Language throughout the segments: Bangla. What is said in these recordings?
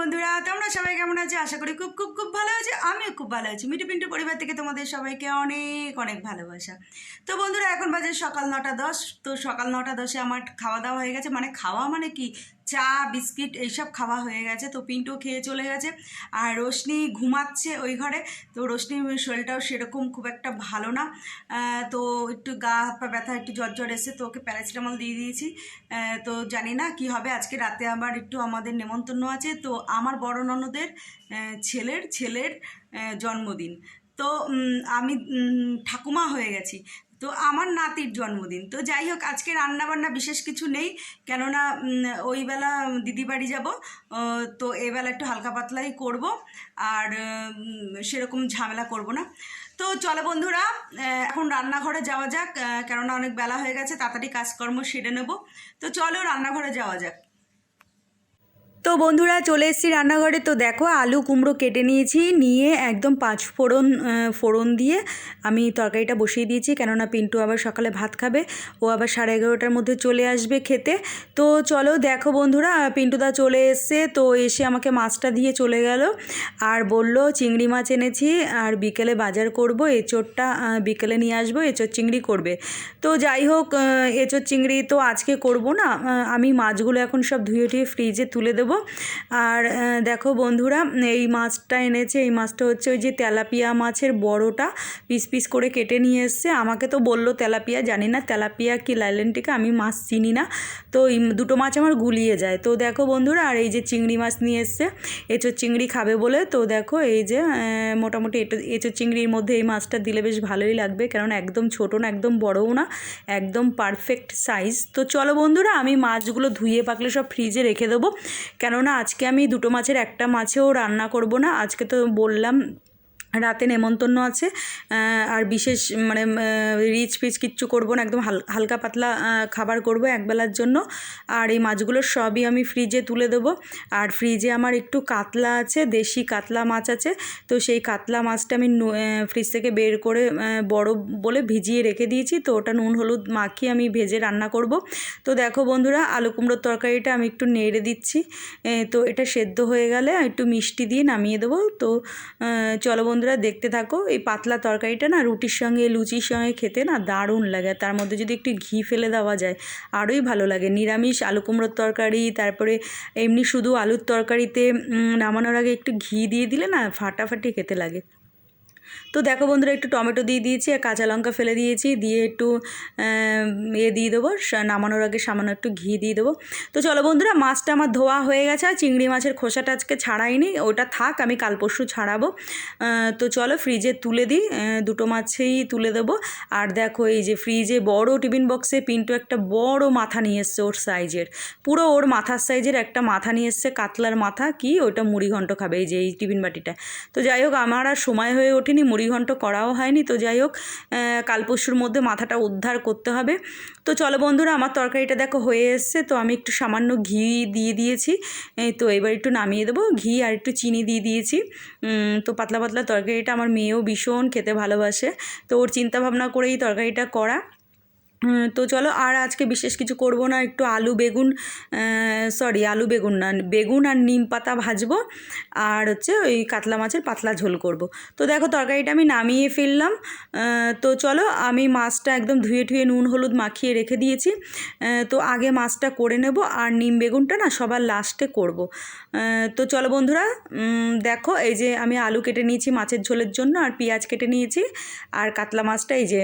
বন্ধুরা, তোমরা সবাই কেমন আছো? আশা করি খুব খুব খুব ভালো আছে। আমিও খুব ভালো আছি। মিটু পিন্টু পরিবার থেকে তোমাদের সবাইকে অনেক অনেক ভালোবাসা। তো বন্ধুরা, এখন বাজে সকাল নটা দশ। তো সকাল নটা দশে আমার খাওয়া দাওয়া হয়ে গেছে। মানে খাওয়া মানে কি? চা, বিস্কিট এইসব খাওয়া হয়ে গেছে। তো পিন্টু খেয়ে চলে গেছে। আর রোশনি ঘুমাচ্ছে ওই ঘরে। তো রোশনির শরীরটাও সেরকম খুব একটা ভালো না। তো একটু গা, হাত পা ব্যথা, একটু জ্বর জ্বর এসে তো ওকে প্যারাসিটামল দিয়ে দিয়েছি। তো জানি না কি হবে। আজকে রাতে আবার একটু আমাদের নেমন্তন্ন আছে। তো আমার বড় ননদের ছেলের ছেলের জন্মদিন। তো আমি ঠাকুমা হয়ে গেছি। তো আমার নাতির জন্মদিন। তো যাই হোক, আজকে রান্না বান্না বিশেষ কিছু নেই। কেননা ওই বেলা দিদি বাড়ি যাব। তো এবেলা একটু হালকা পাতলাই করব। আর সেরকম ঝামেলা করব না। তো চলো বন্ধুরা এখন রান্নাঘরে যাওয়া যাক। কেননা অনেক বেলা হয়ে গেছে, তাড়াতাড়ি কাজকর্ম সেরে নেব। তো চলো রান্নাঘরে যাওয়া যাক। তো বন্ধুরা চলে এসেছি রান্নাঘরে। তো দেখো আলু কুমড়ো কেটে নিয়েছি নিয়ে একদম পাঁচ ফোড়ন ফোড়ন দিয়ে আমি তরকারিটা বসিয়ে দিয়েছি। কেননা পিন্টু আবার সকালে ভাত খাবে ও আবার সাড়ে এগারোটার মধ্যে চলে আসবে খেতে। তো চলো দেখো বন্ধুরা পিন্টুদা চলে এসছে তো এসে আমাকে মাছটা দিয়ে চলে গেল আর বলল চিংড়ি মাছ এনেছি আর বিকেলে বাজার করব এঁচোড়টা আহ, বিকেলে নিয়ে আসব এঁচোড় চিংড়ি করবে। তো যাই হোক এঁচোড় চিংড়ি তো আজকে করব না আমি মাছগুলো এখন সব ধুয়ে টুয়ে ফ্রিজে তুলে দেবো। আর দেখো বন্ধুরা, এই মাছটা এনেছে, এই মাছটা হচ্ছে ওই যে তেলাপিয়া মাছের বড়টা পিস পিস করে কেটে নিয়ে এসছে। আমাকে তো বলল তেলাপিয়া, জানি না তেলাপিয়া কি লাইলেন্টিকা আমি মাছ চিনি না। তো এই দুটো মাছ আমার গুলিয়ে যায়। তো দেখো বন্ধুরা, আর এই যে চিংড়ি মাছ নিয়ে এসছে, এঁচোর চিংড়ি খাবে বলে। তো দেখো এই যে মোটামুটি এঁচোর চিংড়ির মধ্যে এই মাছটা দিলে বেশ ভালোই লাগবে কারণ একদম ছোটো না, একদম বড়ও না, একদম পারফেক্ট সাইজ তো চলো বন্ধুরা, আমি মাছগুলো ধুয়ে পাকলে সব ফ্রিজে রেখে দেবো। কেননা আজকে আমি দুটো মাছের একটা মাছেও রান্না করব না। আজকে তো বললাম রাতে নেমন্তন্ন আছে আর বিশেষ মানে রিচ ফিচ কিচ্ছু করব না, একদম হাল- হালকা পাতলা খাবার করব একবেলার জন্য। আর এই মাছগুলো সবই আমি ফ্রিজে তুলে দেবো। আর ফ্রিজে আমার একটু কাতলা আছে, দেশি কাতলা মাছ আছে। তো সেই কাতলা মাছটা আমি ফ্রিজ থেকে বের করে বড় বলে ভিজিয়ে রেখে দিয়েছি। তো ওটা নুন, হলুদ মাখিয়ে আমি ভেজে রান্না করব। তো দেখো বন্ধুরা, আলু কুমড়োর তরকারিটা আমি একটু নেড়ে দিচ্ছি। তো এটা সেদ্ধ হয়ে গেলে একটু মিষ্টি দিয়ে নামিয়ে দেবো। তো চলো বন্ধুরা দেখতে থাকো, এই পাতলা তরকারিটা না রুটির সঙ্গে, লুচির সঙ্গে খেতে না দারুণ লাগে। তার মধ্যে যদি একটু ঘি ফেলে দেওয়া যায়, আরোই ভালো লাগে। নিরামিষ আলু কুমড়োর তরকারি, তারপরে এমনি শুধু আলুর তরকারিতে নামানোর আগে একটু ঘি দিয়ে দিলে না ফাটাফাটি খেতে লাগে। তো দেখো বন্ধুরা, একটু টমেটো দিয়ে দিয়েছি আর কাঁচা লঙ্কা ফেলে দিয়েছি। দিয়ে একটু ইয়ে দিয়ে দেবো নামানোর আগে সামান্য একটু ঘি দিয়ে দেবো। তো চলো বন্ধুরা, মাছটা আমার ধোয়া হয়ে গেছে আর চিংড়ি মাছের খোসাটা আজকে ছাড়াইনি, ওটা থাক, আমি কাল পরশু ছাড়াবো। তো চলো ফ্রিজে তুলে দিই দুটো মাছেই তুলে দেবো। আর দেখো এই যে ফ্রিজে বড় টিফিন বক্সে পিন্টু একটা বড় মাথা নিয়ে এসছে ওর সাইজের। পুরো ওর মাথার সাইজের একটা মাথা নিয়ে এসছে, কাতলার মাথা, কি? ওটা মুড়ি ঘন্ট খাবে এই যে, এই টিফিন বাটিটা। তো যাই হোক, আমার আর সময় হয়ে ওঠেনি, মুড়ি ঘন্ট করাও হয়নি। তো যাই হোক কাল পরশুর মধ্যে মাথাটা উদ্ধার করতে হবে। তো চলো বন্ধুরা, আমার তরকারিটা দেখো হয়ে এসছে। তো আমি একটু সামান্য ঘি দিয়ে দিয়েছি। তো এবার একটু নামিয়ে দেবো। ঘি আর একটু চিনি দিয়ে দিয়েছি। তো পাতলা পাতলা তরকারিটা আমার মেয়েও ভীষণ খেতে ভালোবাসে। তো ওর চিন্তা ভাবনা করেই তরকারিটা করা। তো চলো আর আজকে বিশেষ কিছু করব না, একটু আলু বেগুন সরি আলু বেগুন না, বেগুন আর নিম পাতা ভাজবো, আর হচ্ছে ওই কাতলা মাছের পাতলা ঝোল করব। তো দেখো তরকারিটা আমি নামিয়ে ফেললাম তো চলো আমি মাছটা একদম ধুয়ে ধুয়ে নুন, হলুদ মাখিয়ে রেখে দিয়েছি তো আগে মাছটা করে নেব, আর নিম বেগুনটা না সবার লাস্টে করব। তো চলো বন্ধুরা দেখো, এই যে আমি আলু কেটে নিয়েছি মাছের ঝোলের জন্য আর পেঁয়াজ কেটে নিয়েছি। আর কাতলা মাছটা এই যে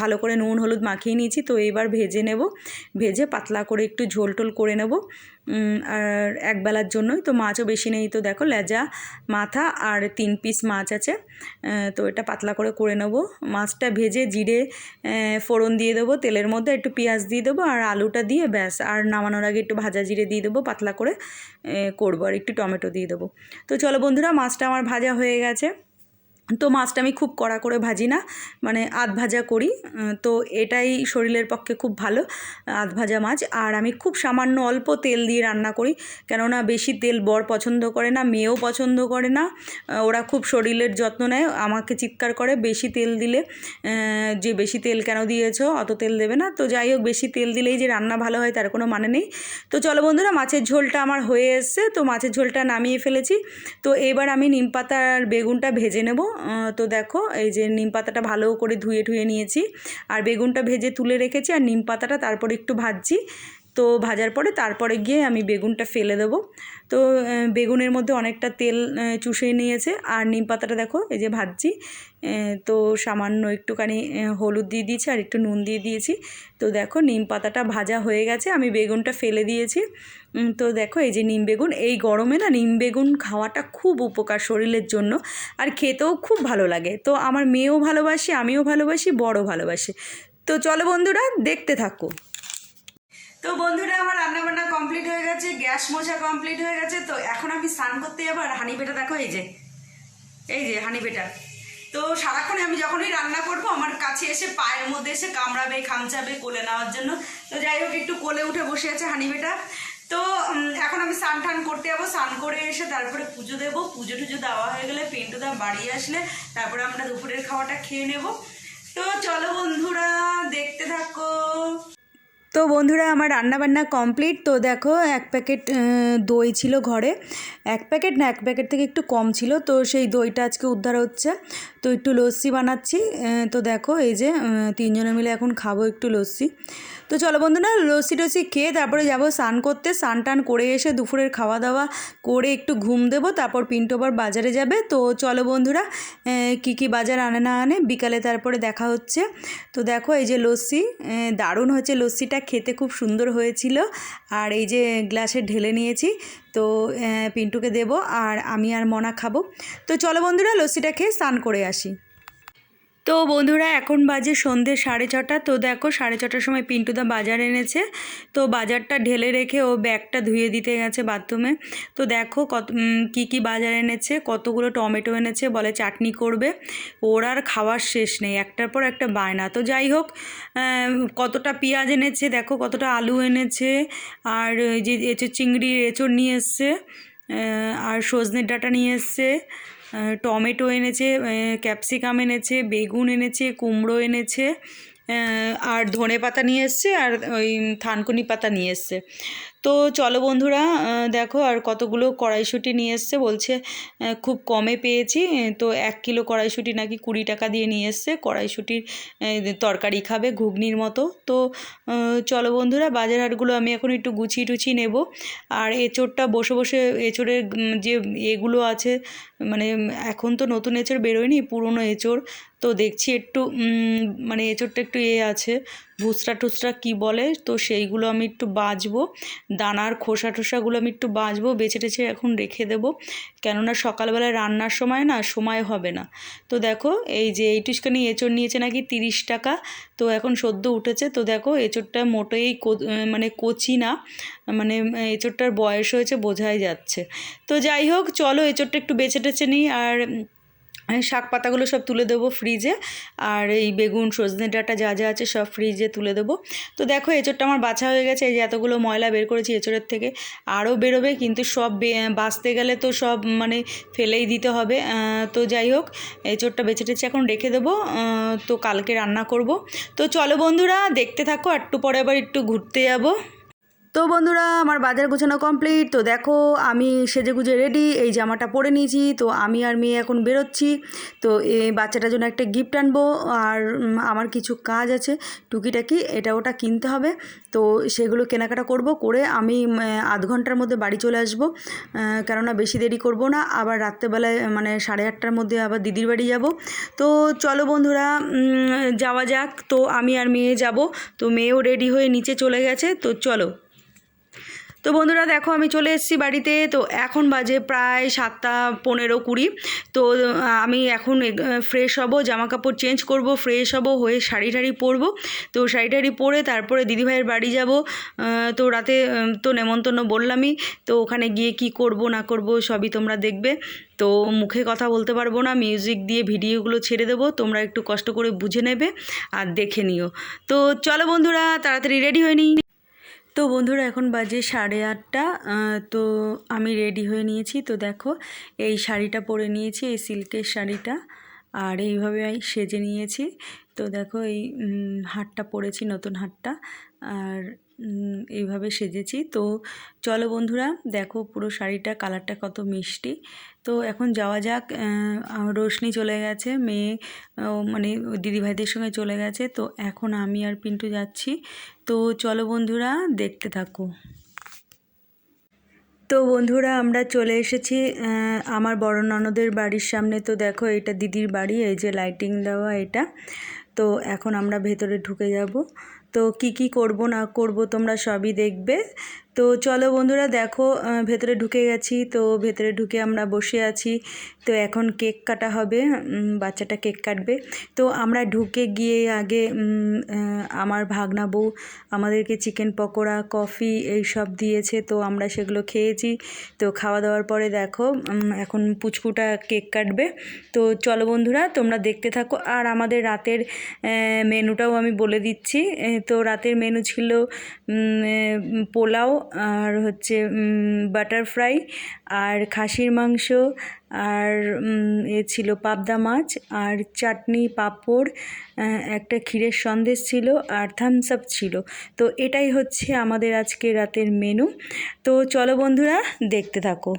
ভালো করে নুন, হলুদ মাখিয়ে নিয়েছি, তো এইবার ভেজে নেব। ভেজে পাতলা করে একটু ঝোল টোল করে নেব। আর একবেলার জন্যই তো মাছও বেশি নেই তো দেখো, লেজা, মাথা আর তিন পিস মাছ আছে। তো এটা পাতলা করে করে নেব। মাছটা ভেজে জিরে ফোড়ন দিয়ে দেবো, তেলের মধ্যে একটু পেঁয়াজ দিয়ে দেবো আর আলুটা দিয়ে ব্যাস। আর নামানোর আগে একটু ভাজা জিরে দিয়ে দেবো, পাতলা করে করব। আর একটু টমেটো দিয়ে দেবো। তো চলো বন্ধুরা, মাছটা আমার ভাজা হয়ে গেছে। তো মাছটা আমি খুব কড়া করে ভাজি না মানে আধ ভাজা করি। তো এটাই শরীরের পক্ষে খুব ভালো আধ ভাজা মাছ। আর আমি খুব সামান্য অল্প তেল দিয়ে রান্না করি, কেননা বেশি তেল বর পছন্দ করে না, মেয়েও পছন্দ করে না ওরা খুব শরীরের যত্ন নেয়, আমাকে চিৎকার করে বেশি তেল দিলে যে বেশি তেল কেন দিয়েছ, অত তেল দেবে না। তো যাই হোক, বেশি তেল দিলেই যে রান্না ভালো হয় তার কোনো মানে নেই। তো চলো বন্ধুরা, মাছের ঝোলটা আমার হয়ে এসছে, তো মাছের ঝোলটা নামিয়ে ফেলেছি। তো এবার আমি নিম পাতা আর বেগুনটা ভেজে নেব। তো দেখো, এই যে নিম পাতাটা ভালো করে ধুয়ে ধুয়ে নিয়েছি। আর বেগুনটা ভেজে তুলে রেখেছি, আর নিম পাতাটা তারপরে একটু ভাজছি। তো ভাজার পরে তারপরে গিয়ে আমি বেগুনটা ফেলে দেবো। তো বেগুনের মধ্যে অনেকটা তেল চুষে নিয়েছে। আর নিম পাতাটা দেখো, এই যে ভাজছি। তো সামান্য একটুখানি হলুদ দিয়ে দিয়েছি, আর একটু নুন দিয়ে দিয়েছি। তো দেখো, নিম পাতাটা ভাজা হয়ে গেছে, আমি বেগুনটা ফেলে দিয়েছি। তো দেখো, এই যে নিম বেগুন, এই গরমে না নিম বেগুন খাওয়াটা খুব উপকার শরীরের জন্য আর খেতেও খুব ভালো লাগে। তো আমার মেয়েও ভালোবাসে, আমিও ভালোবাসি বড় ভালোবাসে। তো চলো বন্ধুরা, দেখতে থাকো। তো বন্ধুরা, আমার রান্না বান্না কমপ্লিট হয়ে গেছে, গ্যাস মোছা কমপ্লিট হয়ে গেছে। তো এখন আমি স্নান করতে যাব আর হানি বেটা দেখো, এই যে এই যে হানি বেটা। তো সারাক্ষণে আমি যখনই রান্না করব, আমার কাছে এসে পায়ের মধ্যে এসে কামড়াবে, খামচাবে কোলে নেওয়ার জন্য। তো যাই হোক, একটু কোলে উঠে বসে আছে হানি বেটা। তো এখন আমি স্নান টান করতে যাব, স্নান করে এসে তারপরে পুজো দেবো। পুজো টুজো দেওয়া হয়ে গেলে পিন্টুদা বাড়ি আসলে তারপরে আমরা দুপুরের খাওয়াটা খেয়ে নেব। তো চলো বন্ধুরা, দেখতে থাকো। তো বন্ধুরা, আমার রান্নাবান্না কমপ্লিট। তো দেখো, এক প্যাকেট দই ছিল ঘরে। এক প্যাকেট না, এক প্যাকেট থেকে একটু কম ছিল। তো সেই দইটা আজকে উদ্ধার হচ্ছে। তো একটু লস্যি বানাচ্ছি। তো দেখো, এই যে তিনজনে মিলে এখন খাব একটু লস্যি। তো চলো বন্ধুরা, লস্যি টস্যি খেয়ে তারপরে যাব স্নান করতে। স্নান টান করে এসে দুপুরের খাওয়া দাওয়া করে একটু ঘুম দেবো, তারপর পিন্টু আবার বাজারে যাবে। তো চলো বন্ধুরা কি কি বাজার আনে না আনে, বিকালে তারপরে দেখা হচ্ছে। তো দেখো এই যে লস্যি দারুণ হয়েছে লস্যিটা, খেতে খুব সুন্দর হয়েছিল। আর এই যে গ্লাসে ঢেলে নিয়েছি, তো পিন্টুকে দেবো আর আমি আর মনা খাব। তো চলো বন্ধুরা, লস্যিটা খেয়ে স্নান করে আসি। তো বন্ধুরা, এখন বাজে সন্ধ্যে সাড়ে ছটা। তো দেখো, সাড়ে ছটার সময় পিন্টুদা বাজার এনেছে। তো বাজারটা ঢেলে রেখে ও ব্যাগটা ধুয়ে দিতে গেছে বাথরুমে। তো দেখো কত কী কী বাজার এনেছে, কতগুলো টমেটো এনেছে, বলে চাটনি করবে। ওর আর খাওয়ার শেষ নেই, একটার পর একটা বায়না। তো যাই হোক কতটা পেঁয়াজ এনেছে, দেখো কতটা আলু এনেছে, আর যে এঁচোড় চিংড়ি এঁচোড় নিয়ে এসছে আর সজনের ডাঁটা নিয়ে এসছে। টমেটো এনেছে ক্যাপসিকাম এনেছে, বেগুন এনেছে, কুমড়ো এনেছে আর ধনে পাতা নিয়ে এসছে, আর ওই থানকুনি পাতা নিয়ে এসছে। তো চলো বন্ধুরা দেখো আর কতগুলো কড়াইশুঁটি নিয়ে এসছে, বলছে খুব কমে পেয়েছি, তো এক কিলো কড়াইশুঁটি নাকি কুড়ি টাকা দিয়ে নিয়ে এসছে, কড়াইশুঁটির তরকারি খাবে ঘুগনির মতো। তো চলো বন্ধুরা, বাজার হাটগুলো আমি এখন একটু গুছিয়ে টুছিয়ে নেব। আর এঁচোড়টা বসে বসে, এঁচোড়ের যে এগুলো আছে মানে এখন তো নতুন এঁচোড় বেরোয়নি, পুরনো এঁচোড়। তো দেখছি একটু মানে এঁচোড়টা একটু এ আছে। ভুসরা টুসরা কী বলে? তো সেইগুলো আমি একটু বাছবো দানার খোসা টোসাগুলো আমি একটু বাছবো বেছে টেছে এখন রেখে দেবো। কেননা সকালবেলায় রান্নার সময় না, সময় হবে না। তো দেখো, এই যে এইটুখানি এঁচোড় নিয়েছে নাকি তিরিশ টাকা। তো এখন সদ্য উঠেছে। তো দেখো, এঁচোড়টা মোটেই মানে কচি না। মানে এঁচোড়টার বয়স হয়েছে, বোঝাই যাচ্ছে। তো যাই হোক, চলো এঁচোড়টা একটু বেছে টেছে নিই আর শাক পাতাগুলো সব তুলে দেবো ফ্রিজে আর এই বেগুন, সজনে ডাঁটা যা যা আছে সব ফ্রিজে তুলে দেবো। তো দেখো, এঁচোড়টা আমার বাছা হয়ে গেছে, এই যে এতগুলো ময়লা বের করেছি এঁচোড়ের থেকে। আরও বেরোবে, কিন্তু সব বাঁচতে গেলে তো সব মানে ফেলেই দিতে হবে। তো যাই হোক, এঁচোড়টা বেছে টেছে এখন রেখে দেবো তো কালকে রান্না করব। তো চলো বন্ধুরা, দেখতে থাকো একটু পরে আবার একটু ঘুরতে যাব। তো বন্ধুরা, আমার বাজার গোছানো কমপ্লিট তো দেখো, আমি সেজে গুজে রেডি এই জামাটা পরে নিয়েছি। তো আমি আর মেয়ে এখন বেরোচ্ছি। তো এই বাচ্চাটার জন্য একটা গিফট আনব। আর আমার কিছু কাজ আছে টুকিটাকি, এটা ওটা কিনতে হবে। তো সেগুলো কেনাকাটা করব, করে আমি আধ ঘণ্টার মধ্যে বাড়ি চলে আসব। কেননা বেশি দেরি করব না। আবার রাত্রেবেলায় মানে সাড়ে আটটার মধ্যে আবার দিদির বাড়ি যাব। তো চলো বন্ধুরা যাওয়া যাক। তো আমি আর মেয়ে যাব। তো মেয়েও রেডি হয়ে নিচে চলে গেছে। তো চলো। তো বন্ধুরা দেখো আমি চলে এসেছি বাড়িতে। তো এখন বাজে প্রায় সাতটা পনেরো কুড়ি। তো আমি এখন ফ্রেশ হব জামা কাপড় চেঞ্জ করব ফ্রেশ হব, হয়ে শাড়ি টাড়ি পরবো। তো শাড়ি টাড়ি পরে তারপরে দিদিভাইয়ের বাড়ি যাব। তো রাতে তো নেমন্তন্ন বললামই। তো ওখানে গিয়ে কি করব, না করব, সবই তোমরা দেখবে। তো মুখে কথা বলতে পারব না মিউজিক দিয়ে ভিডিওগুলো ছেড়ে দেবো। তোমরা একটু কষ্ট করে বুঝে নেবে আর দেখে নিও। তো চলো বন্ধুরা, তাড়াতাড়ি রেডি হয়ে নিই। তো বন্ধুরা এখন বাজে সাড়ে আটটা তো আমি রেডি হয়ে নিয়েছি। তো দেখো, এই শাড়িটা পরে নিয়েছি, এই সিল্কের শাড়িটা, আর এইভাবে আমি সেজে নিয়েছি। তো দেখো, এই হারটা পরেছি, নতুন হাটটা আর এইভাবে সেজেছি। তো চলো বন্ধুরা, দেখো পুরো শাড়িটা, কালারটা কত মিষ্টি। তো এখন যাওয়া যাক রোশনি চলে গেছে, মেয়ে মানে দিদিভাইদের সঙ্গে চলে গেছে, তো এখন আমি আর পিন্টু যাচ্ছি। তো চলো বন্ধুরা, দেখতে থাকো। তো বন্ধুরা, আমরা চলে এসেছি আমার বড় ননদের বাড়ির সামনে। তো দেখো, এটা দিদির বাড়ি, এই যে লাইটিং দেওয়া এটা। তো এখন আমরা ভেতরে ঢুকে যাব। তো কি কি করব, না করব, তোমরা সবই দেখবে। তো চলো বন্ধুরা দেখো ভেতরে ঢুকে গেছি। তো ভেতরে ঢুকে আমরা বসে আছি। তো এখন কেক কাটা হবে। বাচ্চাটা কেক কাটবে। তো আমরা ঢুকে গিয়ে আগে আমার ভাগনা বউ আমাদেরকে চিকেন পকোড়া, কফি এই সব দিয়েছে। তো আমরা সেগুলো খেয়েছি। তো খাওয়া দাওয়ার পরে দেখো এখন পুচকুটা কেক কাটবে। তো চলো বন্ধুরা, তোমরা দেখতে থাকো। আর আমাদের রাতের মেনুটাও আমি বলে দিচ্ছি। তো রাতের মেনু ছিল পোলাও আর হচ্ছে বাটারফ্রাই আর খাসির মাংস, আর এ ছিল পাবদা মাছ, আর চাটনি, পাঁপড় একটা ক্ষীরের সন্দেশ ছিল, আর থামস আপ ছিল। তো এটাই হচ্ছে আমাদের আজকে রাতের মেনু তো চলো বন্ধুরা, দেখতে থাকো।